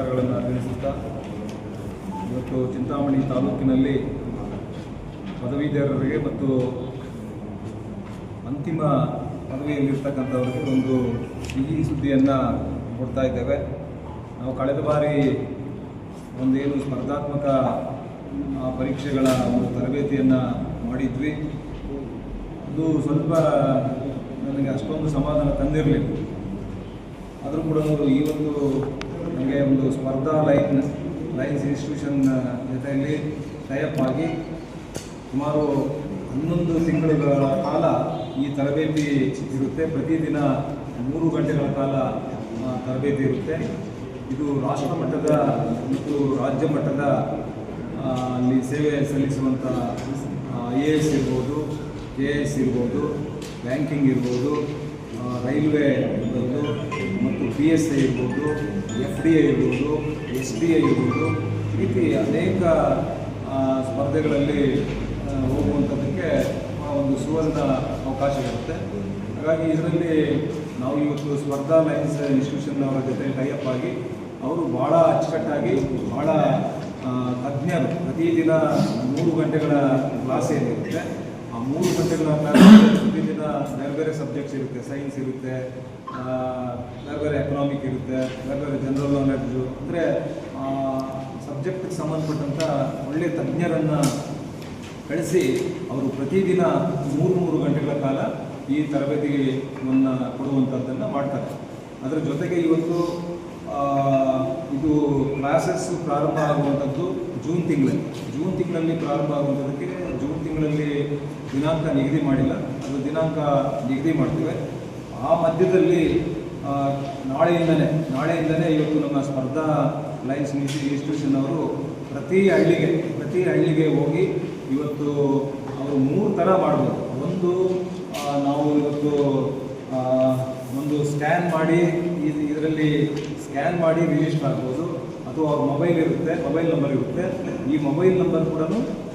ನಮಸ್ಕಾರಗಳನ್ನು ತಿಳಿಸುತ್ತಾ ಇವತ್ತು ಚಿಂತಾಮಣಿ ತಾಲೂಕಿನಲ್ಲಿ ಪದವೀಧರರಿಗೆ ಮತ್ತು ಅಂತಿಮ ಪದವಿಯಲ್ಲಿರ್ತಕ್ಕಂಥವರಿಗೆ ಒಂದು ಸಿಹಿ ಸುದ್ದಿಯನ್ನು ಕೊಡ್ತಾ ಇದ್ದೇವೆ. ನಾವು ಕಳೆದ ಬಾರಿ ಒಂದೇನು ಸ್ಪರ್ಧಾತ್ಮಕ ಪರೀಕ್ಷೆಗಳ ಒಂದು ತರಬೇತಿಯನ್ನು ಮಾಡಿದ್ವಿ. ಅದು ಸ್ವಲ್ಪ ನನಗೆ ಅಷ್ಟೊಂದು ಸಮಾಧಾನ ತಂದಿರಲಿಲ್ಲ. ಆದರೂ ಕೂಡ ಈ ಒಂದು ನನಗೆ ಒಂದು ಸ್ಪರ್ಧಾ ಲೈನ್, ಲೈನ್ಸ್ ಇನ್ಸ್ಟಿಟ್ಯೂಷನ್ ಜೊತೆಯಲ್ಲಿ ಟೈಅಪ್ ಆಗಿ ಸುಮಾರು ಹನ್ನೊಂದು ತಿಂಗಳುಗಳ ಕಾಲ ಈ ತರಬೇತಿ ಇರುತ್ತೆ. ಪ್ರತಿದಿನ ಮೂರು ಗಂಟೆಗಳ ಕಾಲ ತರಬೇತಿ ಇರುತ್ತೆ. ಇದು ರಾಷ್ಟ್ರ ಮಟ್ಟದ ಮತ್ತು ರಾಜ್ಯ ಮಟ್ಟದ ಅಲ್ಲಿ ಸೇವೆ ಸಲ್ಲಿಸುವಂಥ ಐ ಎ ಎಸ್ ಇರ್ಬೋದು, ಕೆ ಎ ಎಸ್ ಇರ್ಬೋದು, ಬ್ಯಾಂಕಿಂಗ್ ಇರ್ಬೋದು ರೈಲ್ವೆ ಇರ್ಬೋದು ಮತ್ತು ಪಿ ಎಸ್ ಐ ಇರ್ಬೋದು ಎಫ್ ಡಿ ಐ ಇರ್ಬೋದು ಎಸ್ ಬಿ ಐ ಇರ್ಬೋದು ರೀತಿ ಅನೇಕ ಸ್ಪರ್ಧೆಗಳಲ್ಲಿ ಹೋಗುವಂಥದ್ದಕ್ಕೆ ಒಂದು ಸುವರ್ಣ ಅವಕಾಶ ಇರುತ್ತೆ. ಹಾಗಾಗಿ ಇದರಲ್ಲಿ ನಾವು ಇವತ್ತು ಸ್ಪರ್ಧಾ ಲೈನ್ಸ್ ಇನ್ಸ್ಟಿಟ್ಯೂಷನ್ ಅವರ ಜೊತೆ ಟೈಅಪ್ ಆಗಿ ಅವರು ಭಾಳ ಅಚ್ಚುಕಟ್ಟಾಗಿ ಭಾಳ ತಜ್ಞರು ಪ್ರತಿದಿನ ಮೂರು ಗಂಟೆಗಳ ಕ್ಲಾಸ್ ಏನಿರುತ್ತೆ ಮೂರು ಗಂಟೆಗಳ ಪ್ರತಿದಿನ ಬೇರೆ ಬೇರೆ ಸಬ್ಜೆಕ್ಟ್ಸ್ ಇರುತ್ತೆ. ಸೈನ್ಸ್ ಇರುತ್ತೆ ಬೇರೆ ಬೇರೆ ಎಕನಾಮಿಕ್ ಇರುತ್ತೆ, ಬೇರೆ ಬೇರೆ ಜನರಲ್ ನಾಲೆಡ್ಜು ಅಂದರೆ ಸಬ್ಜೆಕ್ಟಿಗೆ ಸಂಬಂಧಪಟ್ಟಂಥ ಒಳ್ಳೆಯ ತಜ್ಞರನ್ನು ಕಳಿಸಿ ಅವರು ಪ್ರತಿದಿನ ಮೂರು ಮೂರು ಗಂಟೆಗಳ ಕಾಲ ಈ ತರಬೇತಿಗೆ ಕೊಡುವಂಥದ್ದನ್ನು ಮಾಡ್ತಾರೆ. ಅದರ ಜೊತೆಗೆ ಇವತ್ತು ಇದು ಕ್ಲಾಸಸ್ ಪ್ರಾರಂಭ ಆಗುವಂಥದ್ದು ಜೂನ್ ತಿಂಗಳಲ್ಲಿ. ಜೂನ್ ತಿಂಗಳಲ್ಲಿ ಪ್ರಾರಂಭ ಆಗುವಂಥದ್ದಕ್ಕೆ ಜೂನ್ ತಿಂಗಳಲ್ಲಿ ದಿನಾಂಕ ನಿಗದಿ ಮಾಡಿಲ್ಲ. ಅದು ದಿನಾಂಕ ನಿಗದಿ ಮಾಡ್ತೇವೆ. ಆ ಮಧ್ಯದಲ್ಲಿ ನಾಳೆಯಿಂದಲೇ ನಾಳೆಯಿಂದಲೇ ಇವತ್ತು ನಮ್ಮ ಸ್ಪರ್ಧಾ ಲೈನ್ಸ್ ಇನ್ಸ್ಟಿಟ್ಯೂಷನ್ ಅವರು ಪ್ರತಿ ಹಳ್ಳಿಗೆ ಪ್ರತಿ ಹಳ್ಳಿಗೆ ಹೋಗಿ ಇವತ್ತು ಅವರು ಮೂರು ಥರ ಮಾಡ್ಬೋದು. ಒಂದು ನಾವು ಇವತ್ತು ಒಂದು ಸ್ಕ್ಯಾನ್ ಮಾಡಿ ಇದರಲ್ಲಿ ಸ್ಕ್ಯಾನ್ ಮಾಡಿ ರಿಜಿಸ್ಟರ್ ಆಗ್ಬೋದು ಅಥವಾ ಅವ್ರ ಮೊಬೈಲ್ ಇರುತ್ತೆ, ಮೊಬೈಲ್ ನಂಬರ್ ಇರುತ್ತೆ. ಈ ಮೊಬೈಲ್ ನಂಬರ್ ಕೂಡ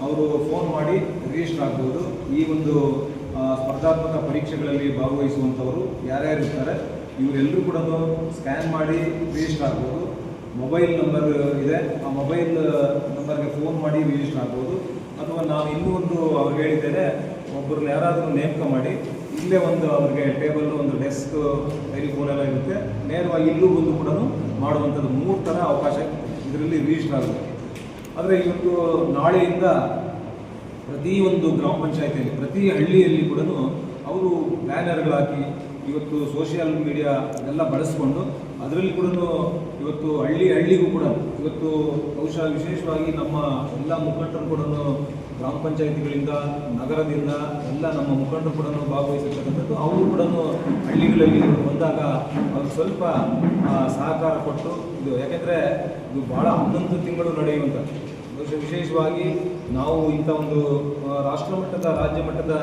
ಅವರು ಫೋನ್ ಮಾಡಿ ರಿಜಿಸ್ಟರ್ ಆಗ್ಬೋದು ಈ ಒಂದು ಸ್ಪರ್ಧಾತ್ಮಕ ಪರೀಕ್ಷೆಗಳಲ್ಲಿ ಭಾಗವಹಿಸುವಂಥವರು ಯಾರ್ಯಾರು ಇರ್ತಾರೆ, ಇವರೆಲ್ಲರೂ ಕೂಡ ಸ್ಕ್ಯಾನ್ ಮಾಡಿ ರಿಜಿಸ್ಟರ್ ಆಗ್ಬೋದು ಮೊಬೈಲ್ ನಂಬರ್ ಇದೆ, ಆ ಮೊಬೈಲ್ ನಂಬರ್ಗೆ ಫೋನ್ ಮಾಡಿ ರಿಜಿಸ್ಟರ್ ಆಗ್ಬೋದು ಅಥವಾ ನಾವು ಇನ್ನೂ ಒಂದು ಅವ್ರಿಗೆ ಹೇಳಿದ್ದೇನೆ ಒಬ್ಬರನ್ನ ಯಾರಾದರೂ ನೇಮಕ ಮಾಡಿ ಇಲ್ಲೇ ಒಂದು ಅವ್ರಿಗೆ ಟೇಬಲ್ ಒಂದು ಡೆಸ್ಕ್ ಟೆಲಿಫೋನ್ ಎಲ್ಲ ಇರುತ್ತೆ. ನೇರವಾಗಿ ಇಲ್ಲೂ ಬಂದು ಕೂಡ ಮಾಡುವಂಥದ್ದು. ಮೂರು ಥರ ಅವಕಾಶ ಇದರಲ್ಲಿ ರಿಜಿಸ್ಟರ್ ಆಗುತ್ತೆ. ಆದರೆ ಇವತ್ತು ನಾಳೆಯಿಂದ ಪ್ರತಿ ಒಂದು ಗ್ರಾಮ ಪಂಚಾಯತಿಯಲ್ಲಿ, ಪ್ರತಿ ಹಳ್ಳಿಯಲ್ಲಿ ಕೂಡ ಅವರು ಬ್ಯಾನರ್ಗಳಾಕಿ ಇವತ್ತು ಸೋಷಿಯಲ್ ಮೀಡಿಯಾ ಎಲ್ಲ ಬಳಸ್ಕೊಂಡು ಅದರಲ್ಲಿ ಕೂಡ ಇವತ್ತು ಹಳ್ಳಿ ಹಳ್ಳಿಗೂ ಕೂಡ ಇವತ್ತು ಬಹುಶಃ ವಿಶೇಷವಾಗಿ ನಮ್ಮ ಎಲ್ಲ ಮುಖಂಡರು ಕೂಡ ಗ್ರಾಮ ಪಂಚಾಯತಿಗಳಿಂದ ನಗರದಿಂದ ಎಲ್ಲ ನಮ್ಮ ಮುಖಂಡರು ಕೂಡ ಭಾಗವಹಿಸಿರ್ತಕ್ಕಂಥದ್ದು. ಅವರು ಕೂಡ ಹಳ್ಳಿಗಳಲ್ಲಿ ಬಂದಾಗ ಅವ್ರು ಸ್ವಲ್ಪ ಸಹಕಾರ ಕೊಟ್ಟು ಇದು ಯಾಕೆಂದರೆ ಇದು ಭಾಳ ಹನ್ನೊಂದು ತಿಂಗಳು ನಡೆಯುವಂಥ ವಿಶೇಷವಾಗಿ ನಾವು ಇಂಥ ಒಂದು ರಾಷ್ಟ್ರ ಮಟ್ಟದ, ರಾಜ್ಯ ಮಟ್ಟದ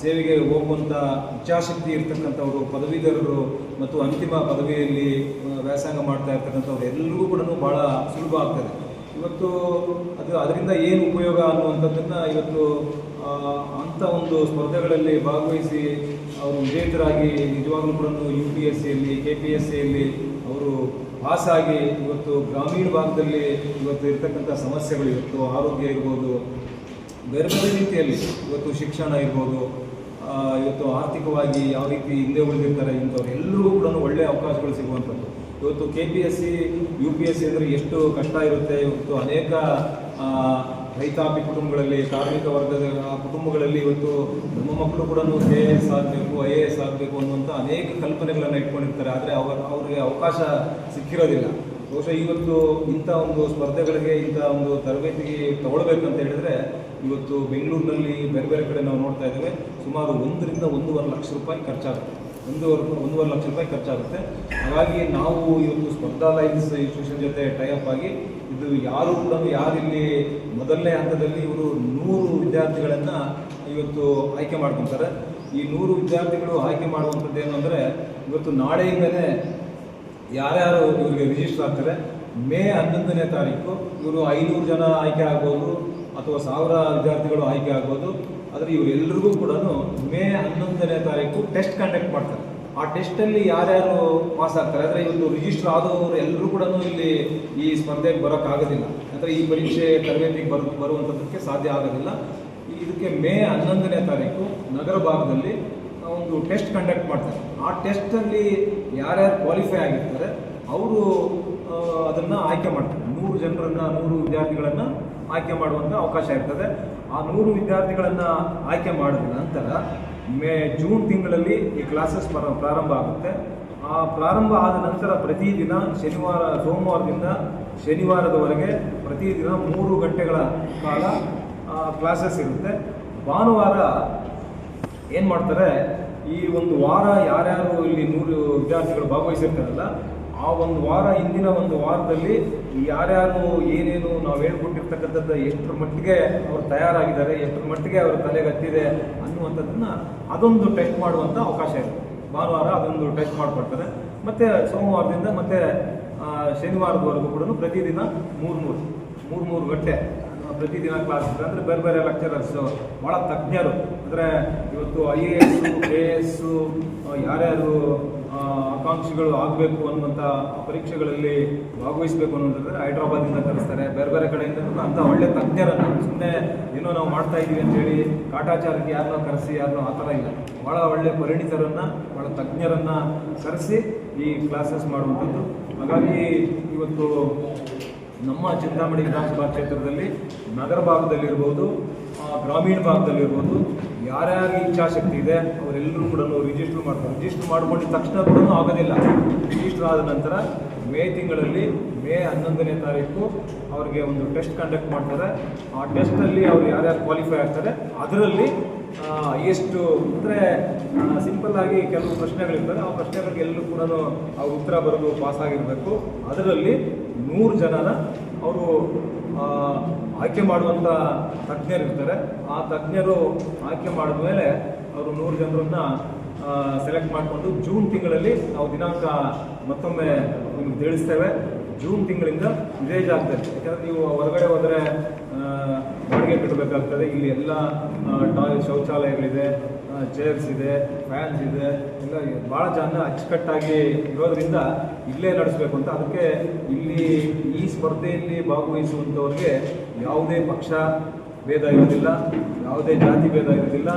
ಸೇವೆಗೆ ಹೋಗುವಂಥ ಇಚ್ಛಾಶಕ್ತಿ ಇರ್ತಕ್ಕಂಥವರು, ಪದವೀಧರರು ಮತ್ತು ಅಂತಿಮ ಪದವಿಯಲ್ಲಿ ವ್ಯಾಸಂಗ ಮಾಡ್ತಾ ಇರ್ತಕ್ಕಂಥವ್ರು ಎಲ್ಲರಿಗೂ ಕೂಡ ಭಾಳ ಸುಲಭ ಆಗ್ತದೆ. ಇವತ್ತು ಅದು ಅದರಿಂದ ಏನು ಉಪಯೋಗ ಅನ್ನುವಂಥದ್ದನ್ನ ಇವತ್ತು ಅಂಥ ಒಂದು ಸ್ಪರ್ಧೆಗಳಲ್ಲಿ ಭಾಗವಹಿಸಿ ಅವರು ವಿಜೇತರಾಗಿ ನಿಜವಾಗ್ಲೂ ಕೂಡ ಯು ಪಿ ಎಸ್ ಸಿಯಲ್ಲಿ ಕೆ ಪಿ ಎಸ್ ಸಿಯಲ್ಲಿ ಅವರು ಪಾಸಾಗಿ ಇವತ್ತು ಗ್ರಾಮೀಣ ಭಾಗದಲ್ಲಿ ಇವತ್ತು ಇರ್ತಕ್ಕಂಥ ಸಮಸ್ಯೆಗಳು ಇವತ್ತು, ಆರೋಗ್ಯ ಇರ್ಬೋದು ಬೇರೆ ಬೇರೆ ರೀತಿಯಲ್ಲಿ ಇವತ್ತು ಶಿಕ್ಷಣ ಇರ್ಬೋದು ಇವತ್ತು ಆರ್ಥಿಕವಾಗಿ ಯಾವ ರೀತಿ ಹಿಂದೆ ಉಳಿದಿರ್ತಾರೆ ಇಂಥವ್ರು ಎಲ್ಲರಿಗೂ ಕೂಡ ಒಳ್ಳೆಯ ಅವಕಾಶಗಳು ಸಿಗುವಂಥದ್ದು. ಇವತ್ತು K P S C U P S C ಅಂದರೆ ಎಷ್ಟು ಕಷ್ಟ ಇರುತ್ತೆ? ಇವತ್ತು ಅನೇಕ ರೈತಾಪಿ ಕುಟುಂಬಗಳಲ್ಲಿ, ಕಾರ್ಮಿಕ ವರ್ಗದ ಕುಟುಂಬಗಳಲ್ಲಿ ಇವತ್ತು ನಮ್ಮ ಮಕ್ಕಳು ಕೂಡ ಕೆ ಎ ಎಸ್ ಆಗಬೇಕು ಐ ಎ ಎಸ್ ಆಗಬೇಕು ಅನ್ನುವಂಥ ಅನೇಕ ಕಲ್ಪನೆಗಳನ್ನು ಇಟ್ಕೊಂಡಿರ್ತಾರೆ. ಆದರೆ ಅವರ ಅವರಿಗೆ ಅವಕಾಶ ಸಿಕ್ಕಿರೋದಿಲ್ಲ. ಬಹುಶಃ ಇವತ್ತು ಇಂಥ ಒಂದು ಸ್ಪರ್ಧೆಗಳಿಗೆ, ಇಂಥ ಒಂದು ತರಬೇತಿಗೆ ತಗೊಳ್ಬೇಕಂತ ಹೇಳಿದ್ರೆ ಇವತ್ತು ಬೆಂಗಳೂರಿನಲ್ಲಿ ಬೇರೆ ಬೇರೆ ಕಡೆ ನಾವು ನೋಡ್ತಾ ಇದ್ದೇವೆ. ಸುಮಾರು ಒಂದರಿಂದ ಒಂದೂವರೆ ಲಕ್ಷ ರೂಪಾಯಿ ಖರ್ಚಾಗುತ್ತೆ. ಒಂದೂವರೆ ಒಂದೂವರೆ ಲಕ್ಷ ರೂಪಾಯಿ ಖರ್ಚಾಗುತ್ತೆ. ಹಾಗಾಗಿ ನಾವು ಇವತ್ತು ಸ್ಪರ್ಧಾ ಲೈನ್ಸ್ ಇನ್ಸ್ಟಿಟ್ಯೂಷನ್ ಜೊತೆ ಟೈಅಪ್ ಆಗಿ ಇದು ಯಾರು ಕೂಡ ಯಾರಿಲ್ಲಿ ಮೊದಲನೇ ಹಂತದಲ್ಲಿ ಇವರು ನೂರು ವಿದ್ಯಾರ್ಥಿಗಳನ್ನು ಇವತ್ತು ಆಯ್ಕೆ ಮಾಡ್ಕೊತಾರೆ. ಈ ನೂರು ವಿದ್ಯಾರ್ಥಿಗಳು ಆಯ್ಕೆ ಮಾಡುವಂಥದ್ದು ಏನು ಅಂದರೆ, ಇವತ್ತು ನಾಳೆಯಿಂದಲೇ ಯಾರ್ಯಾರು ಇವರಿಗೆ ರಿಜಿಸ್ಟರ್ ಆಗ್ತಾರೆ, ಮೇ ಹನ್ನೊಂದನೇ ತಾರೀಕು ಇವರು ಐನೂರು ಜನ ಆಯ್ಕೆ ಆಗ್ಬೋದು ಅಥವಾ ಸಾವಿರ ವಿದ್ಯಾರ್ಥಿಗಳು ಆಯ್ಕೆ ಆಗ್ಬೋದು. ಆದರೆ ಇವರೆಲ್ಲರಿಗೂ ಕೂಡ ಮೇ ಹನ್ನೊಂದನೇ ತಾರೀಕು ಟೆಸ್ಟ್ ಕಂಡಕ್ಟ್ ಮಾಡ್ತಾರೆ. ಆ ಟೆಸ್ಟಲ್ಲಿ ಯಾರ್ಯಾರು ಪಾಸ್ ಆಗ್ತಾರೆ ಅಂದರೆ ಇವತ್ತು ರಿಜಿಸ್ಟರ್ ಆದವರು ಎಲ್ಲರೂ ಕೂಡ ಇಲ್ಲಿ ಈ ಸ್ಪರ್ಧೆಗೆ ಬರೋಕ್ಕಾಗೋದಿಲ್ಲ ಅಂದರೆ ಈ ಪರೀಕ್ಷೆ ತರಬೇತಿಗೆ ಬರು ಬರುವಂಥದ್ದಕ್ಕೆ ಸಾಧ್ಯ ಆಗೋದಿಲ್ಲ. ಇದಕ್ಕೆ ಮೇ ಹನ್ನೊಂದನೇ ತಾರೀಕು ನಗರ ಭಾಗದಲ್ಲಿ ಒಂದು ಟೆಸ್ಟ್ ಕಂಡಕ್ಟ್ ಮಾಡ್ತಾರೆ. ಆ ಟೆಸ್ಟಲ್ಲಿ ಯಾರ್ಯಾರು ಕ್ವಾಲಿಫೈ ಆಗಿರ್ತಾರೆ, ಅವರು ಅದನ್ನು ಆಯ್ಕೆ ಮಾಡ್ತಾರೆ. ನೂರು ಜನರನ್ನು, ನೂರು ವಿದ್ಯಾರ್ಥಿಗಳನ್ನು ಆಯ್ಕೆ ಮಾಡುವಂಥ ಅವಕಾಶ ಇರ್ತದೆ. ಆ ನೂರು ವಿದ್ಯಾರ್ಥಿಗಳನ್ನು ಆಯ್ಕೆ ಮಾಡಿದ ನಂತರ ಮೇ, ಜೂನ್ ತಿಂಗಳಲ್ಲಿ ಈ ಕ್ಲಾಸಸ್ ಪ್ರಾರಂಭ ಆಗುತ್ತೆ. ಆ ಪ್ರಾರಂಭ ಆದ ನಂತರ ಪ್ರತಿದಿನ ಶನಿವಾರ, ಸೋಮವಾರದಿಂದ ಶನಿವಾರದವರೆಗೆ ಪ್ರತಿದಿನ ಮೂರು ಗಂಟೆಗಳ ಕಾಲ ಕ್ಲಾಸಸ್ ಇರುತ್ತೆ. ಭಾನುವಾರ ಏನು ಮಾಡ್ತಾರೆ, ಈ ಒಂದು ವಾರ ಯಾರ್ಯಾರು ಇಲ್ಲಿ ನೂರು ವಿದ್ಯಾರ್ಥಿಗಳು ಭಾಗವಹಿಸಿರ್ತಾರಲ್ಲ, ಆ ಒಂದು ವಾರ, ಹಿಂದಿನ ಒಂದು ವಾರದಲ್ಲಿ ಯಾರ್ಯಾರು ಏನೇನು ನಾವು ಹೇಳ್ಕೊಟ್ಟಿರ್ತಕ್ಕಂಥದ್ದು ಎಷ್ಟರ ಮಟ್ಟಿಗೆ ಅವ್ರು ತಯಾರಾಗಿದ್ದಾರೆ, ಎಷ್ಟರ ಮಟ್ಟಿಗೆ ಅವ್ರ ತಲೆಗೆ ಹತ್ತಿದೆ ಅನ್ನುವಂಥದ್ದನ್ನ ಅದೊಂದು ಟೆಸ್ಟ್ ಮಾಡುವಂಥ ಅವಕಾಶ ಇದೆ. ಭಾನುವಾರ ಅದೊಂದು ಟೆಸ್ಟ್ ಮಾಡಿಕೊಡ್ತಾರೆ. ಮತ್ತು ಸೋಮವಾರದಿಂದ ಮತ್ತು ಶನಿವಾರದವರೆಗೂ ಕೂಡ ಪ್ರತಿದಿನ ಮೂರು ಮೂರು ಮೂರು ಮೂರು ಗಂಟೆ ಪ್ರತಿದಿನ ಕ್ಲಾಸ್ ಅಂದರೆ ಬೇರೆ ಬೇರೆ ಲೆಕ್ಚರರ್ಸು ಭಾಳ ತಜ್ಞರು. ಅಂದರೆ ಇವತ್ತು I A S K S ಯಾರ್ಯಾರು ಆಕಾಂಕ್ಷಿಗಳು ಆಗಬೇಕು ಅನ್ನುವಂಥ ಪರೀಕ್ಷೆಗಳಲ್ಲಿ ಭಾಗವಹಿಸಬೇಕು ಅನ್ನೋದಾದ್ರೆ ಹೈದ್ರಾಬಾದಿಂದ ಕರೆಸ್ತಾರೆ. ಬೇರೆ ಬೇರೆ ಕಡೆಯಿಂದ ಅಂಥ ಒಳ್ಳೆ ತಜ್ಞರನ್ನು ಸುಮ್ಮನೆ ಏನೋ ನಾವು ಮಾಡ್ತಾ ಇದ್ದೀವಿ ಅಂತೇಳಿ ಕಾಟಾಚಾರಕ್ಕೆ ಯಾರನ್ನೋ ಕರೆಸಿ, ಯಾರನ್ನೋ ಆ ಥರ ಇಲ್ಲ. ಭಾಳ ಒಳ್ಳೆ ಪರಿಣಿತರನ್ನು ಭಾಳ ತಜ್ಞರನ್ನು ಕರೆಸಿ ಈ ಕ್ಲಾಸಸ್ ಮಾಡುವಂಥದ್ದು. ಹಾಗಾಗಿ ಇವತ್ತು ನಮ್ಮ ಚಿಂತಾಮಣಿ ವಿಧಾನಸಭಾ ಕ್ಷೇತ್ರದಲ್ಲಿ ನಗರ ಭಾಗದಲ್ಲಿರ್ಬೋದು ಗ್ರಾಮೀಣ ಭಾಗದಲ್ಲಿರ್ಬೋದು ಯಾರ್ಯಾರಿಗೆ ಇಚ್ಛಾಶಕ್ತಿ ಇದೆ, ಅವರೆಲ್ಲರೂ ಕೂಡ ರಿಜಿಸ್ಟರ್ ಮಾಡ್ತಾರೆ ರಿಜಿಸ್ಟರ್ ಮಾಡಿಕೊಂಡು ತಕ್ಷಣ ಕೂಡ ಆಗೋದಿಲ್ಲ. ರಿಜಿಸ್ಟರ್ ಆದ ನಂತರ ಮೇ ತಿಂಗಳಲ್ಲಿ ಮೇ ಹನ್ನೊಂದನೇ ತಾರೀಕು ಅವರಿಗೆ ಒಂದು ಟೆಸ್ಟ್ ಕಂಡಕ್ಟ್ ಮಾಡ್ತಾರೆ. ಆ ಟೆಸ್ಟಲ್ಲಿ ಅವರು ಯಾರ್ಯಾರು ಕ್ವಾಲಿಫೈ ಆಗ್ತಾರೆ, ಅದರಲ್ಲಿ ಎಷ್ಟು ಅಂದರೆ ಸಿಂಪಲ್ಲಾಗಿ ಕೆಲವು ಪ್ರಶ್ನೆಗಳಿರ್ತವೆ ಆ ಪ್ರಶ್ನೆಗಳಿಗೆ ಎಲ್ಲರೂ ಕೂಡ ಅವ್ರ ಉತ್ತರ ಬರೆದು ಪಾಸ್ ಆಗಿರಬೇಕು. ಅದರಲ್ಲಿ ನೂರು ಜನನ ಅವರು ಆಯ್ಕೆ ಮಾಡುವಂಥ ತಜ್ಞರು ಇರ್ತಾರೆ. ಆ ತಜ್ಞರು ಆಯ್ಕೆ ಮಾಡಿದ ಮೇಲೆ ಅವರು ನೂರು ಜನರನ್ನ ಸೆಲೆಕ್ಟ್ ಮಾಡಿಕೊಂಡು ಜೂನ್ ತಿಂಗಳಲ್ಲಿ ನಾವು ದಿನಾಂಕ ಮತ್ತೊಮ್ಮೆ ನಿಮ್ಗೆ ತಿಳಿಸ್ತೇವೆ. ಜೂನ್ ತಿಂಗಳಿಂದ ಇದೇ. ಜಾಗದಲ್ಲಿ ಯಾಕಂದರೆ ನೀವು ಹೊರಗಡೆ ಹೋದರೆ ಬಾಡಿಗೆ ಕಟ್ಟಬೇಕಾಗ್ತದೆ. ಇಲ್ಲಿ ಎಲ್ಲ ಟಾಯ್ ಶೌಚಾಲಯಗಳಿದೆ ಚೇರ್ಸ್ ಇದೆ ಫ್ಯಾನ್ಸ್ ಇದೆ. ಎಲ್ಲ ಭಾಳ ಜನ ಅಚ್ಚುಕಟ್ಟಾಗಿ ಇರೋದ್ರಿಂದ ಇಲ್ಲೇ ನಡೆಸಬೇಕು ಅಂತ. ಅದಕ್ಕೆ ಇಲ್ಲಿ ಈ ಸ್ಪರ್ಧೆಯಲ್ಲಿ ಭಾಗವಹಿಸುವಂಥವ್ರಿಗೆ ಯಾವುದೇ ಪಕ್ಷ ಭೇದ ಇರೋದಿಲ್ಲ ಯಾವುದೇ ಜಾತಿ ಭೇದ ಇರೋದಿಲ್ಲ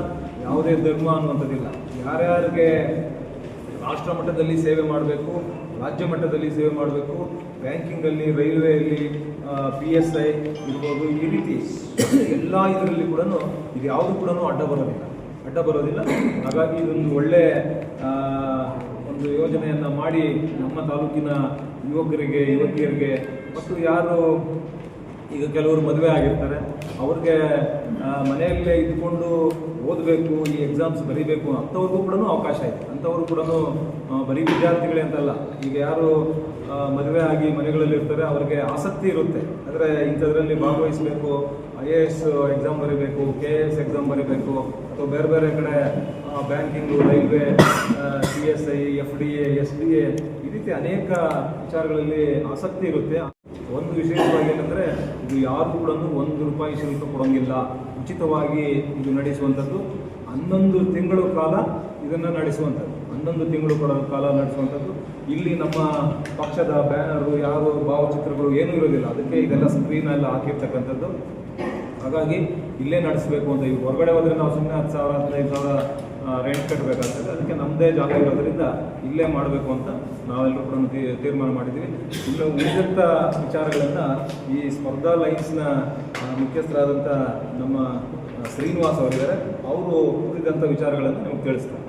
ಯಾವುದೇ ಧರ್ಮ ಅನ್ನುವಂಥದ್ದಿಲ್ಲ. ಯಾರ್ಯಾರಿಗೆ ರಾಷ್ಟ್ರ ಮಟ್ಟದಲ್ಲಿ ಸೇವೆ ಮಾಡಬೇಕು ರಾಜ್ಯ ಮಟ್ಟದಲ್ಲಿ ಸೇವೆ ಮಾಡಬೇಕು. ಬ್ಯಾಂಕಿಂಗಲ್ಲಿ, ರೈಲ್ವೆಯಲ್ಲಿ ಪಿ ಎಸ್ ಐ ಇರ್ಬೋದು, ಈ ರೀತಿ ಎಲ್ಲ ಇದರಲ್ಲಿ ಕೂಡ ಇದು ಯಾವುದು ಕೂಡ ಅಡ್ಡ ಬರೋದಿಲ್ಲ. ಅಡ್ಡ ಬರೋದಿಲ್ಲ. ಹಾಗಾಗಿ ಇದೊಂದು ಒಳ್ಳೆ ಒಂದು ಯೋಜನೆಯನ್ನು ಮಾಡಿ ನಮ್ಮ ತಾಲೂಕಿನ ಯುವಕರಿಗೆ, ಯುವತಿಯರಿಗೆ, ಮತ್ತು ಯಾರು ಈಗ ಕೆಲವರು ಮದುವೆ ಆಗಿರ್ತಾರೆ. ಅವ್ರಿಗೆ ಮನೆಯಲ್ಲೇ ಇದ್ಕೊಂಡು ಓದಬೇಕು, ಈ ಎಕ್ಸಾಮ್ಸ್ ಬರೀಬೇಕು ಅಂಥವ್ರಿಗೂ ಕೂಡ ಅವಕಾಶ ಇದೆ. ಅಂಥವ್ರು ಕೂಡ ಬರೀ ವಿದ್ಯಾರ್ಥಿಗಳೇ ಅಂತಲ್ಲ. ಈಗ ಯಾರು ಮದುವೆ ಆಗಿ ಮನೆಗಳಲ್ಲಿ ಇರ್ತಾರೆ, ಅವ್ರಿಗೆ ಆಸಕ್ತಿ ಇರುತ್ತೆ. ಅಂದರೆ ಇಂಥದ್ರಲ್ಲಿ ಭಾಗವಹಿಸಬೇಕು ಐ ಎ ಎಸ್ ಎಕ್ಸಾಮ್ ಬರೀಬೇಕು ಕೆ ಎ ಎಸ್ ಎಕ್ಸಾಮ್ ಬರೀಬೇಕು, ಅಥವಾ ಬೇರೆ ಬೇರೆ ಕಡೆ banking railway C S I F D A S D A ಈ ರೀತಿ ಅನೇಕ ವಿಚಾರಗಳಲ್ಲಿ ಆಸಕ್ತಿ ಇರುತ್ತೆ. ಒಂದು ವಿಶೇಷವಾಗಿ ಏನಂದರೆ, ಇದು ಯಾರು ಕೂಡ ಒಂದು ರೂಪಾಯಿ ಶುಲ್ಕ ಕೊಡೋಂಗಿಲ್ಲ. ಉಚಿತವಾಗಿ ಇದು ನಡೆಸುವಂಥದ್ದು. ಹನ್ನೊಂದು ತಿಂಗಳು ಕಾಲ ಇದನ್ನು ನಡೆಸುವಂಥದ್ದು. ಹನ್ನೊಂದು ತಿಂಗಳು ಕಾಲ ನಡೆಸುವಂಥದ್ದು. ಇಲ್ಲಿ ನಮ್ಮ ಪಕ್ಷದ ಬ್ಯಾನರು, ಯಾರು ಭಾವಚಿತ್ರಗಳು ಏನೂ ಇರೋದಿಲ್ಲ. ಅದಕ್ಕೆ ಇದೆಲ್ಲ ಸ್ಕ್ರೀನ್ ಎಲ್ಲ ಹಾಕಿರ್ತಕ್ಕಂಥದ್ದು. ಹಾಗಾಗಿ ಇಲ್ಲೇ ನಡೆಸಬೇಕು ಅಂತ. ಈಗ ಹೊರಗಡೆ ಹೋದರೆ ನಾವು ಸುಮ್ಮನೆ ಹತ್ತು ಸಾವಿರ, ಹದಿನೈದು ಸಾವಿರ ರೆಂಟ್ ಕಟ್ಟಬೇಕಾಗ್ತದೆ ಅದಕ್ಕೆ ನಮ್ಮದೇ ಜಾಗ ಇರೋದ್ರಿಂದ ಇಲ್ಲೇ ಮಾಡಬೇಕು ಅಂತ ನಾವೆಲ್ಲರೂ ಕೂಡ ತೀರ್ಮಾನ ಮಾಡಿದ್ದೀವಿ. ಇನ್ನು ಉಳಿದಂಥ ವಿಚಾರಗಳನ್ನು ಈ ಸ್ಪರ್ಧಾ ಲೈನ್ಸ್ನ ಮುಖ್ಯಸ್ಥರಾದಂಥ ನಮ್ಮ ಶ್ರೀನಿವಾಸ್ ಅವರಿದ್ದಾರೆ. ಅವರು ಉಳಿದಂಥ ವಿಚಾರಗಳನ್ನು ನಿಮ್ಗೆ ತಿಳಿಸ್ತಾರೆ.